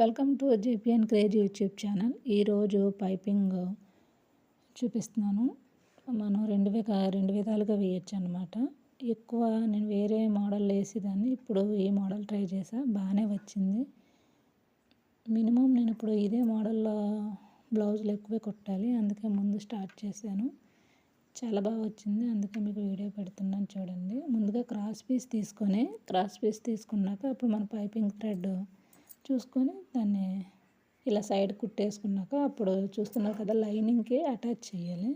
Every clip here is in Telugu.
Welcome to JPN craze YouTube channel. ఈరోజు పైపింగ్ చూపిస్తున్నాను. మనం రెండు రెండు విధాలుగా వేయచ్చు అనమాట ఎక్కువ నేను వేరే మోడల్ వేసేదాన్ని ఇప్పుడు ఈ మోడల్ ట్రై చేసా బాగానే వచ్చింది. మినిమం నేను ఇప్పుడు ఇదే మోడల్లో బ్లౌజులు ఎక్కువే కుట్టాలి అందుకే ముందు స్టార్ట్ చేశాను. చాలా బాగా వచ్చింది అందుకే మీకు వీడియో పెడుతున్నాను చూడండి. ముందుగా క్రాస్ పీస్ తీసుకొని క్రాస్ పీస్ తీసుకున్నాక అప్పుడు మన పైపింగ్ థ్రెడ్ చూసుకొని దాన్ని ఇలా సైడ్ కుట్టేసుకున్నాక అప్పుడు చూస్తున్నారు కదా లైనింగ్కి అటాచ్ చేయాలి.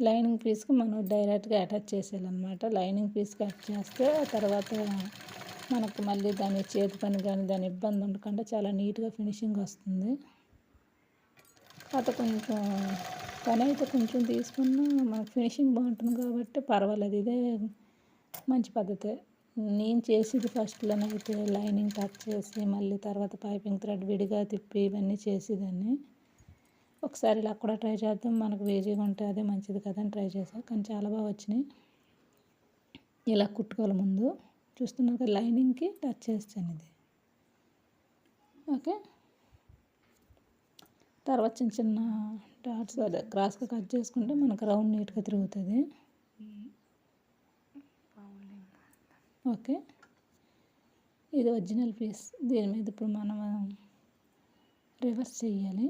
లైనింగ్ పీస్కి మనం డైరెక్ట్గా అటాచ్ చేసేయాలన్నమాట. లైనింగ్ పీస్కి అటాచ్ చేస్తే తర్వాత మనకు మళ్ళీ దాని చేతి పని కానీ దాని ఇబ్బంది ఉండకుండా చాలా నీట్గా ఫినిషింగ్ వస్తుంది. కాకపోతే కొంచెం పని అయితే కొంచెం తీసుకున్నా మనకు ఫినిషింగ్ బాగుంటుంది కాబట్టి పర్వాలేదు. ఇదే మంచి పద్ధతే. నేను చేసేది ఫస్ట్లోనైతే లైనింగ్ టచ్ చేసి మళ్ళీ తర్వాత పైపింగ్ థ్రెడ్ విడిగా తిప్పి ఇవన్నీ చేసేదాన్ని. ఒకసారి ఇలా కూడా ట్రై చేద్దాం. మనకు వేజీగా ఉంటే అదే మంచిది కదా అని ట్రై చేసా. కానీ చాలా బాగా వచ్చినాయి. ఇలా కుట్టుకోవాలి ముందు. చూస్తున్నారు కదా లైనింగ్కి టచ్ చేస్తాను ఇది. ఓకే. తర్వాత చిన్న చిన్న డాట్స్ అదే క్రాస్గా కట్ చేసుకుంటే మనకు రౌండ్ నీట్గా తిరుగుతుంది. ఓకే. ఇది ఒరిజినల్ పీస్ దీని మీద ఇప్పుడు మనం రివర్స్ చేయాలి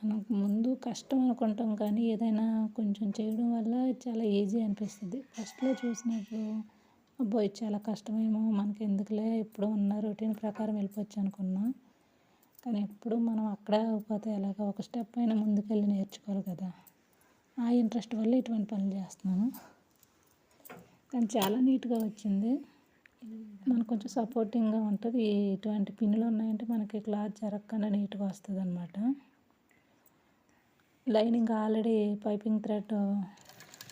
మనకు ముందు కష్టం అనుకుంటాం కానీ ఏదైనా కొంచెం చేయడం వల్ల చాలా ఈజీ అనిపిస్తుంది. ఫస్ట్లో చూసినప్పుడు అబ్బో ఇది చాలా కష్టమేమో మనకి ఎందుకులే ఎప్పుడు ఉన్న రొటీన్ ప్రకారం వెళ్ళిపోవచ్చు అనుకున్నా కానీ ఎప్పుడు మనం అక్కడే పోతే ఎలాగ ఒక స్టెప్ అయినా ముందుకెళ్ళి నేర్చుకోవాలి కదా. ఆ ఇంట్రెస్ట్ వల్ల ఇటువంటి పనులు చేస్తున్నాను. కానీ చాలా నీట్గా వచ్చింది. మనకు కొంచెం సపోర్టింగ్గా ఉంటుంది. ఇటువంటి పిన్నులు ఉన్నాయంటే మనకి క్లాత్ జరగకుండా నీట్గా వస్తుంది అనమాట lining already piping thread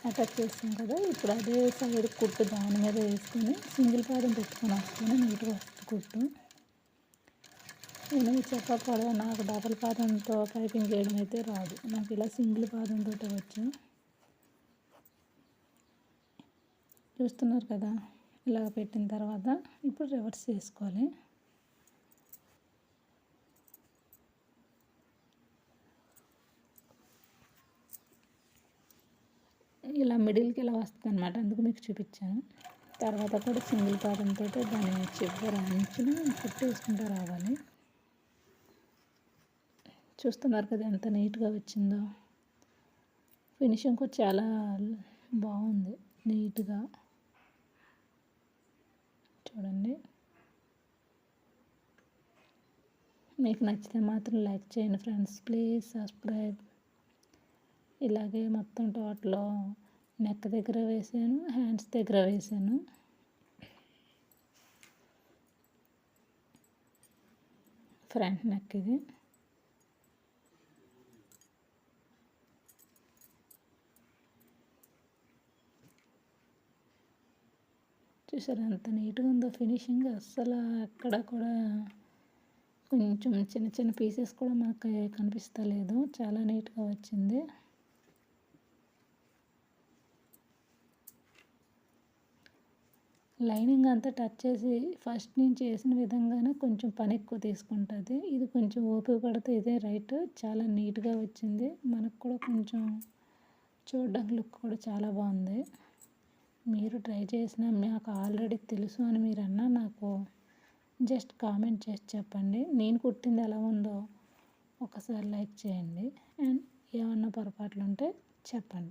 attach చేస్తాం కదా ఇప్పుడు అదే సైడ్ కుట్టు దాని మీద వేసుకొని సింగిల్ పాదం పెట్టుకొని వస్తాను నీట్గా వస్తుంది కుట్టు. నేను చెప్పకూడదు నాకు డబల్ పాదంతో పైపింగ్ చేయడం అయితే రాదు. నాకు ఇలా సింగిల్ పాదంతో వచ్చు. చూస్తున్నారు కదా ఇలా పెట్టిన తర్వాత ఇప్పుడు రివర్స్ చేసుకోవాలి ఇలా మిడిల్కి ఇలా వస్తుంది అనమాట అందుకు మీకు చూపించాను. తర్వాత కూడా సింగిల్ పాదంతో దాని చివరి అంచుని కుట్టేసుకుంటూ రావాలి. చూస్తున్నారు కదా ఎంత నీట్గా వచ్చిందో. ఫినిషింగ్ కూడా చాలా బాగుంది నీట్గా. చూడండి. మీకు నచ్చితే మాత్రం లైక్ చేయండి ఫ్రెండ్స్. Please subscribe. ఇలాగే మొత్తం టోటలో నెక్ దగ్గర వేసాను హ్యాండ్స్ దగ్గర వేసాను. ఫ్రంట్ నెక్ ఇది. చూసారు ఎంత నీట్గా ఉందో ఫినిషింగ్. అస్సలు అక్కడ కూడా కొంచెం చిన్న చిన్న పీసెస్ కూడా మనకు కనిపిస్తలేదు. చాలా నీట్గా వచ్చింది. లైనింగ్ అంతా టచ్ చేసి ఫస్ట్ నేను చేసిన విధంగానే కొంచెం పని ఎక్కువ తీసుకుంటుంది. ఇది కొంచెం ఓపిక పడితే ఇదే రైట్. చాలా నీట్గా వచ్చింది. మనకు కూడా కొంచెం చూడడానికి లుక్ కూడా చాలా బాగుంది. మీరు ట్రై చేసిన నాకు ఆల్రెడీ తెలుసు అని మీరు అన్నా నాకు జస్ట్ కామెంట్ చేసి చెప్పండి. నేను కుట్టింది ఎలా ఉందో ఒకసారి లైక్ చేయండి. అండ్ ఏమన్నా పొరపాట్లు ఉంటే చెప్పండి.